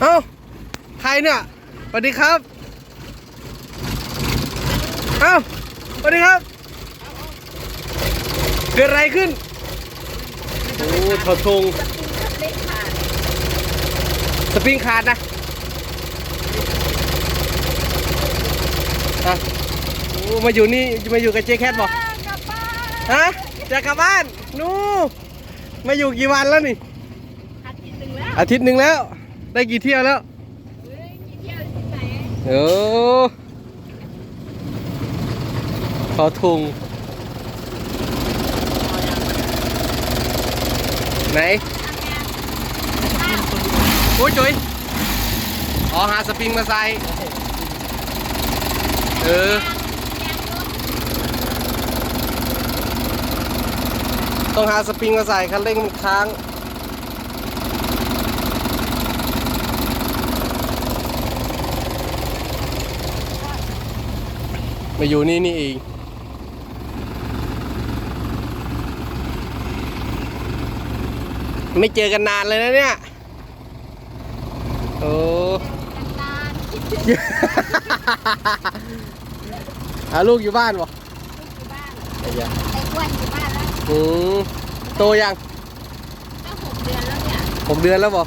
เอ้าใครเนี่ยสวัสดีครับเอ้าสวัสดีครับ เกิดอะไรขึ้น โอ้ถอดธงสปริงขาดนะอะโอ้มาอยู่นี่มาอยู่กับเจ๊แคทบอกฮะจะกลับบ้าน นูมาอยู่กี่วันแล้วนี่ อาทิตย์หนึ่งแล้ว อาทิตย์หนึ่งแล้วได้กี่เที่ยวแล้วเฮ้ยกี่เที่ยวที่ไหนโอ้ขอทุงไหนโอ้ยจุยอ๋อหาสปริงมาใส่เออ ต้องหาสปริงมาใส่คันเร่งมันค้าง มาอยู่นี่นี่เองไม่เจอกันนานเลยนะเนี่ย โอ้นานๆคิดถึงลูกอาลูกอยู่บ้านบ่อยู่บ้านไอ้ยะไอ้อ้วนอยู่บ้านแล้วอืมโตยังก็หกเดือนแล้วเนี่ยผมเดือนแล้วบ่อา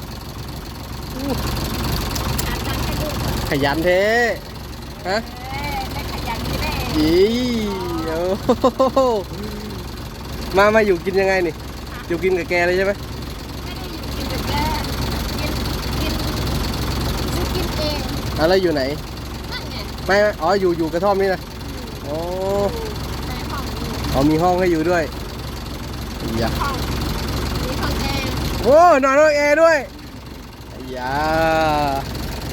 ตังค์ให้ลูกก่อนขยันเท้ฮะ ยี่โอ้โหมามาอยู่กินยังไงนี่ อยู่กินกับแกเลยใช่ไหมไม่ได้อยู่กินกับแกกินกินซื้อกินเองอะแล้วอยู่ไหน นั่นไงไม่ไม่อ๋อ อยู่ อยู่กระท่อมนี่นะอ๋อในห้องมีอ๋อมีห้องให้อยู่ด้วยอย่าห้องมีห้องแอร์โอ้นอนห้องแอร์ด้วยอย่า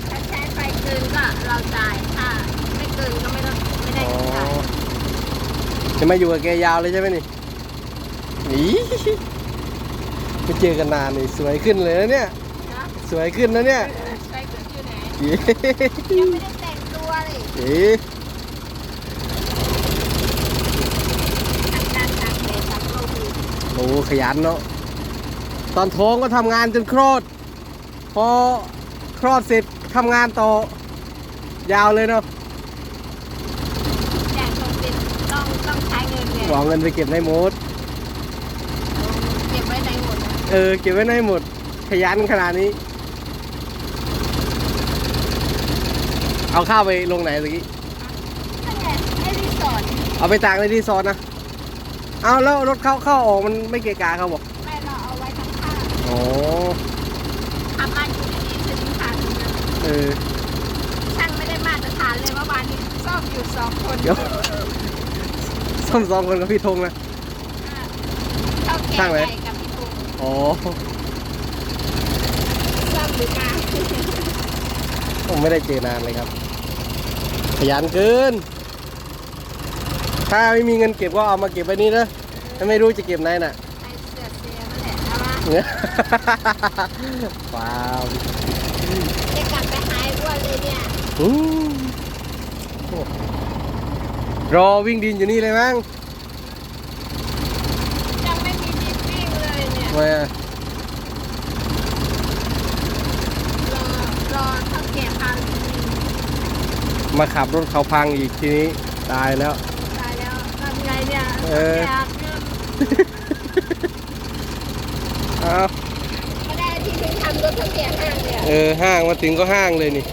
ถ้าใช้ไฟเกินก็เราจ่ายถ้าไม่เกินก็ไม่ต้องไม่ได้ อ๋อ จ่าย จะมาอยู่กับแกยาวเลยใช่ไหมนี่อีไม่เจอกันนานนี่สวยขึ้นเลยนะเนี่ย นะสวยขึ้นนะเนี่ยไฟเกินอยู่ไหนเย้ยังไม่ได้แต่งตัวเลยเอ๊ะทำการตากแดดตากลมอยู่โอ้ขยันเนาะตอนท้องก็ทำงานจนคลอด พอคลอดเสร็จทำงานต่อ ยาวเลยเนาะ แต่งตัวเป็นต้องต้องใช้ เงินเนี่ยหวังเงินไปเก็บในหมด เก็บไว้ในหมดนะเออ เก็บไว้ในหมด ขยันขนาดนี้ เอาข้าวไปลงไหนตะกี้ นั่นไงไอ้รีสอร์ทเอาไปตากในที่ซอนนะ เอาแล้วรถเข้าเข้าออกมันไม่เกะกะเขาบอกแม่เราเอาไว้ทั้งข้างอ๋อทำบ้านอยู่ดีๆถึงทางตรงนั้นเออ ช่างไม่ได้มาตรฐานเลยเมื่อวานนี้ซ่อมอยู่สองคนเดี๋ยว ซ่อมซองคนกับพี่ธงนะเท่าแก่ช่างไหนใหญ่กับพี่ปูอ๋อซ่อมหรือกลางผมไม่ได้เจอนานเลยครับ ขยันเกิน ถ้าไม่มีเงินเก็บก็เอามาเก็บไว้นี่นะถ้าไม่รู้จะเก็บไหนน่ะ ไอ้เสือเสียนั่นแหละเอามาเนี่ยว้าวจะกลับไปหายอ้วนเลยเนี่ยอู้โอ้ รอวิ่งดินอยู่นี่เลยมั้งยังไม่มีดิปปิ้งเลยเนี่ย ทำไมารอ รอเท่าแก่พาจริงมาขับรถเขาพังอีกทีนี้ตายแล้วตายแล้วทำไงเนี่ยเอออยากเงินเอาไม่ได้ที่ถึงทำรถเท่าแก่ห้างเลยอะ เออห้างมาถึงก็ห้างเลยนี่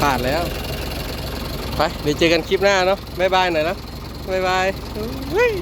ผ่านแล้ว ไปเดี๋ยวเจอกันคลิปหน้าเนาะบ๊ายบายหน่อยนะบ๊ายบายเฮ้ย